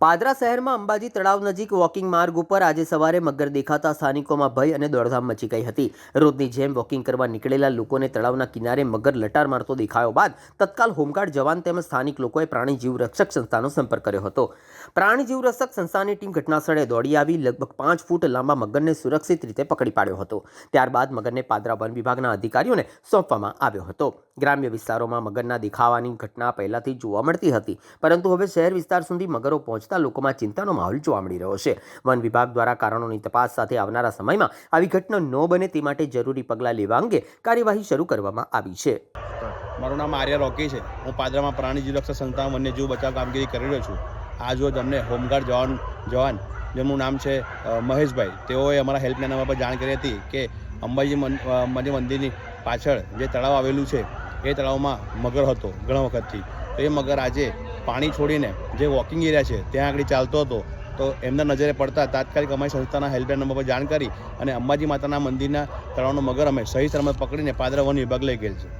પાદરા શહેરમાં અંબાજી તળાવ નજીક વોકિંગ માર્ગ ઉપર આજે સવારે મગર દેખાતા સ્થાનિકોમાં ભય અને દોડધામ મચી ગઈ હતી. રોજની જેમ વોકિંગ કરવા નીકળેલા લોકોને તળાવના કિનારે મગર લટાર મારતો દેખાયો બાદ તત્કાલ હોમગાર્ડ જવાન તેમજ સ્થાનિક લોકોએ પ્રાણી જીવ સંસ્થાનો સંપર્ક કર્યો હતો. પ્રાણી જીવ સંસ્થાની ટીમ ઘટનાસ્થળે દોડી આવી લગભગ પાંચ ફૂટ લાંબા મગરને સુરક્ષિત રીતે પકડી પાડ્યો હતો. ત્યારબાદ મગરને પાદરા વન વિભાગના અધિકારીઓને સોંપવામાં આવ્યો હતો. ગ્રામ્ય વિસ્તારોમાં મગરના દેખાવાની ઘટના પહેલાથી જોવા મળતી હતી. પરંતુ હવે શહેર વિસ્તાર સુધી મગરો પહોંચતા લોકોમાં ચિંતાનો માહોલ જોવા મળી રહ્યો છે. વન વિભાગ દ્વારા કારણોની તપાસ સાથે આવનારા સમયમાં આવી ઘટના ન બને તે માટે જરૂરી પગલાં લેવા અંગે કાર્યવાહી શરૂ કરવામાં આવી છે. મારું નામ આર્ય રોકી છે. હું પાદરામાં પ્રાણી જીવરક્ષક સંસ્થા વન્યજીવ બચાવ કામગીરી કરી રહ્યો છું. આજ રોજ અમને હોમગાર્ડ જવાન જવાન, જેમનું નામ છે મહેશભાઈ, તેઓએ અમારા હેલ્પલાઇન નંબર પર જાણ કરી હતી કે અંબાજી મંદિર મંદિરની પાછળ જે તળાવ આવેલું છે, એ તળાવમાં મગર હતો ઘણા વખતથી. તો એ મગર આજે પાણી છોડીને જે વોકિંગ એરિયા છે, ત્યાં આગળ ચાલતો હતો. તો એમના નજરે પડતા તાત્કાલિક અમારી સંસ્થાના હેલ્પલાઇન નંબર પર જાણ કરી અને અંબાજી માતાના મંદિરના તળાવનો મગર અમે સહી સલામત પકડીને પાદરા વન વિભાગ લઈ ગયેલ છે.